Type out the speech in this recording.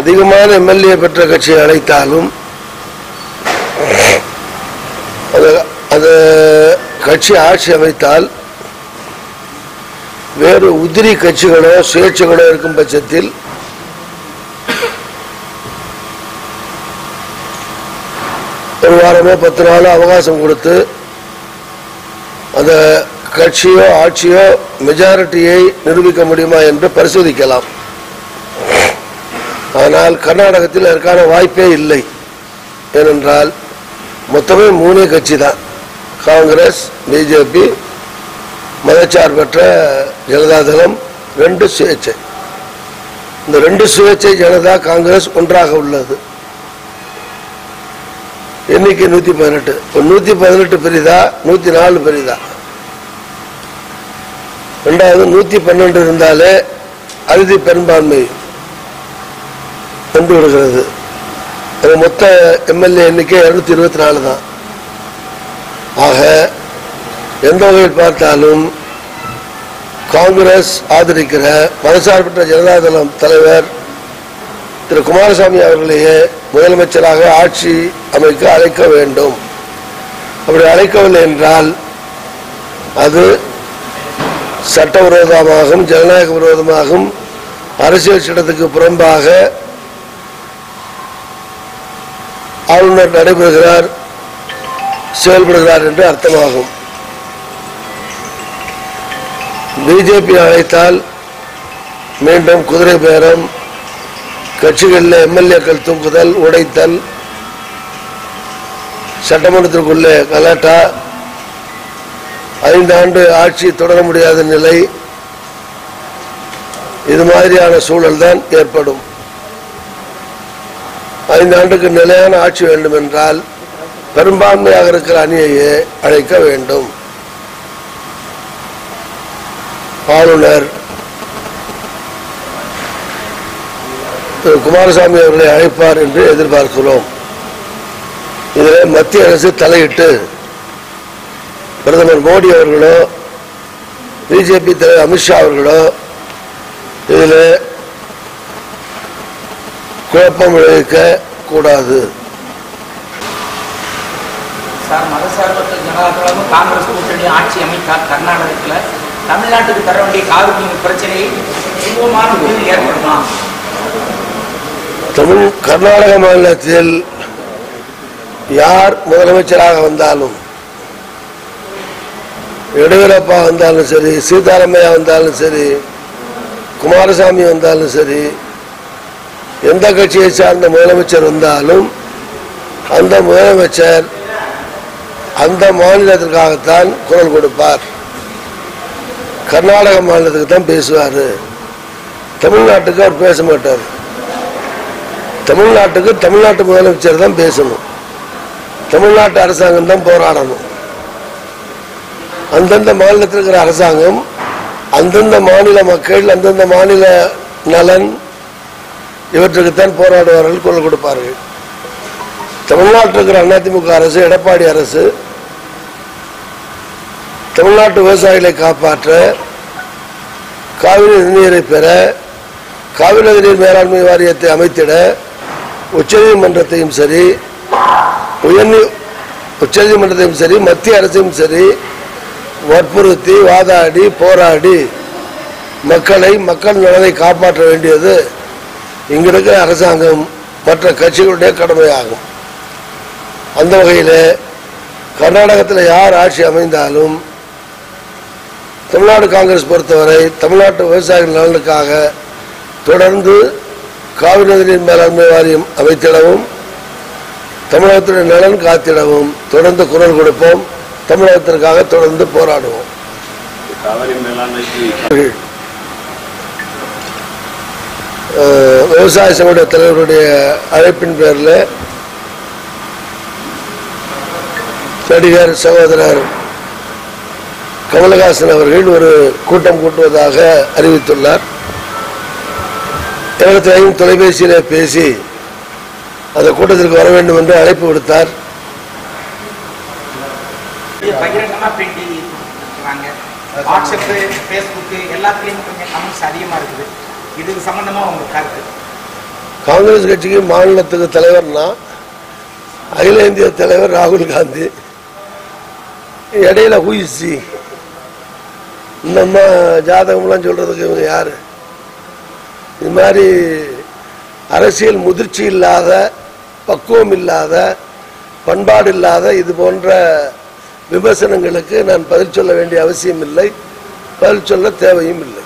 அதிகமான எம்எல்ஏ பெற்ற கட்சியை அழைத்தாலும் அது அது கட்சி ஆட்சி அமைத்தால் வேறு உதிரி கட்சிகளோ சுயேட்சைகளோ இருக்கும் பட்சத்தில் ஒரு வாரமோ பத்து நாளோ அவகாசம் கொடுத்து அந்த கட்சியோ ஆட்சியோ மெஜாரிட்டியை நிரூபிக்க முடியுமா என்று பரிசோதிக்கலாம். ஆனால் கர்நாடகத்தில் அதற்கான வாய்ப்பே இல்லை. ஏனென்றால் மொத்தமே மூணே கட்சி தான். காங்கிரஸ் பிஜேபி மதச்சார்பற்ற ஜனதாதளம் ரெண்டு சுயேட்சை. இந்த ரெண்டு சுயேட்சை ஜனதா காங்கிரஸ் ஒன்றாக உள்ளது. எண்ணிக்கை நூற்றி பதினெட்டு. இப்போ நூற்றி பதினெட்டு பெரிதா நூற்றி நாலு பெரிதா? ரெண்டாவது நூற்றி பன்னெண்டு இருந்தாலே அறுதி பெரும்பான்மை கொண்டு விடுகிறது அது மொத்த எம்எல்ஏ எண்ணிக்கை இருநூத்தி இருபத்தி நாலு தான். ஆக எந்த வகையில் பார்த்தாலும் காங்கிரஸ் ஆதரிக்கிற மதசார்பற்ற ஜனதாதளம் தலைவர் திரு குமாரசாமி அவர்களையே முதலமைச்சராக ஆட்சி அமைக்க அழைக்க வேண்டும். அப்படி அழைக்கவில்லை என்றால் அது சட்டவிரோதமாகவும் ஜனநாயக விரோதமாகவும் அரசியல் சட்டத்துக்கு புறம்பாக ஆளுநர் நடைபெறுகிறார் செயல்படுகிறார் என்று அர்த்தமாகும். பிஜேபி அழைத்தால் மீண்டும் குதிரை பேரம் கட்சிகளில் எம்எல்ஏக்கள் தூக்குதல் உடைத்தல் சட்டமன்றத்திற்குள்ளே கலாட்டா ஐந்தாண்டு ஆட்சி தொடர முடியாத நிலை இது மாதிரியான சூழல் தான் ஐந்து ஆண்டுக்கு நிலையான ஆட்சி வேண்டும் என்றால் பெரும்பான்மையாக இருக்கிற அணியையே அழைக்க வேண்டும். ஆளுநர் திரு குமாரசாமி அவர்களை அழைப்பார் என்று எதிர்பார்க்கிறோம். இதில் மத்திய அரசு தலையிட்டு பிரதமர் மோடி அவர்களோ பிஜேபி தலைவர் அமித்ஷா அவர்களோ இதில் குழப்பம் விளைவிக்க கூடாது. சார் மதசார்பற்ற ஜனதாதளமும் காங்கிரஸ் கூட்டணி ஆட்சி அமைத்தால் கர்நாடகத்தில். தமிழ்நாட்டுக்கு தர வேண்டிய காவிரி நீர் பிரச்சனையை சுமூகமான முறையில் ஏற்படுமா? தமிழ் கர்நாடக மாநிலத்தில் யார் முதலமைச்சராக வந்தாலும் எடியூரப்பா வந்தாலும் சரி சீதாராமையா வந்தாலும் சரி குமாரசாமி வந்தாலும் சரி எந்த கட்சியை சார்ந்த முதலமைச்சர் வந்தாலும் அந்த முதலமைச்சர் அந்த மாநிலத்திற்காகத்தான் குரல் கொடுப்பார். கர்நாடக மாநிலத்துக்கு தான் பேசுவார். தமிழ்நாட்டுக்கு அவர் பேச மாட்டார். தமிழ்நாட்டுக்கு தமிழ்நாட்டு முதலமைச்சர் தான் பேசணும். தமிழ்நாட்டு அரசாங்கம் தான் போராடணும். அந்தந்த மாநிலத்தில் இருக்கிற அரசாங்கம் அந்தந்த மாநில மக்கள் அந்தந்த மாநில நலன் இவற்றுக்குத்தான் போராடுவார்கள் குரல் கொடுப்பார்கள். தமிழ்நாட்டில் இருக்கிற அதிமுக அரசு எடப்பாடி அரசு தமிழ்நாட்டு விவசாயிகளை காப்பாற்ற காவிரி நதிநீரை பெற காவிரி நதிநீர் மேலாண்மை வாரியத்தை அமைத்திட உச்சநீதிமன்றத்தையும் சரி உயர்நீ உச்சநீதிமன்றத்தையும் சரி மத்திய அரசையும் சரி வற்புறுத்தி வாதாடி போராடி மக்களை மக்கள் நலனை காப்பாற்ற வேண்டியது இங்க இருக்கிற அரசாங்கம் மற்ற கட்சிகளுடைய கடமையாகும். அந்த வகையில் கர்நாடகத்தில் யார் ஆட்சி அமைந்தாலும் தமிழ்நாடு காங்கிரஸ் பொறுத்தவரை தமிழ்நாட்டு விவசாயிகள் நலனுக்காக தொடர்ந்து காவிரி நதிநீர் மேலாண்மை வாரியம் அமைத்திடவும் தமிழகத்துடைய நலன் காத்திடவும் தொடர்ந்து குரல் கொடுப்போம் தமிழகத்திற்காக தொடர்ந்து போராடுவோம். காவிரி விவசாய சங்கடைய தலைவருடைய அழைப்பின் பேரில் நடிகர் சகோதரர் கமலஹாசன் அவர்கள் ஒரு கூட்டம் கூட்டுவதாக அறிவித்துள்ளார். எனத்தையும் தொலைபேசியில் பேசி அந்த கூட்டத்திற்கு வர வேண்டும் என்று அழைப்பு விடுத்தார். வாட்ஸ்அப்பு ஃபேஸ்புக்கு எல்லாத்துலேயும் கொஞ்சம் கமெண்ட்ஸ் அதிகமாக இருக்குது. இதுக்கு சம்மந்தமாக உங்க கருத்து? காங்கிரஸ் கட்சிக்கு மாநிலத்துக்கு தலைவர்னா அகில இந்திய தலைவர் ராகுல் காந்தி. இடையில ஹூயிசி இந்த ஜாதகம்லாம் சொல்றதுக்கு இவங்க யாரு? இது மாதிரி அரசியல் முதிர்ச்சி இல்லாத பக்குவம் இல்லாத பண்பாடு இல்லாத இது போன்ற விமர்சனங்களுக்கு நான் பதில் சொல்ல வேண்டிய அவசியம் இல்லை. பதில் சொல்ல தேவையும் இல்லை.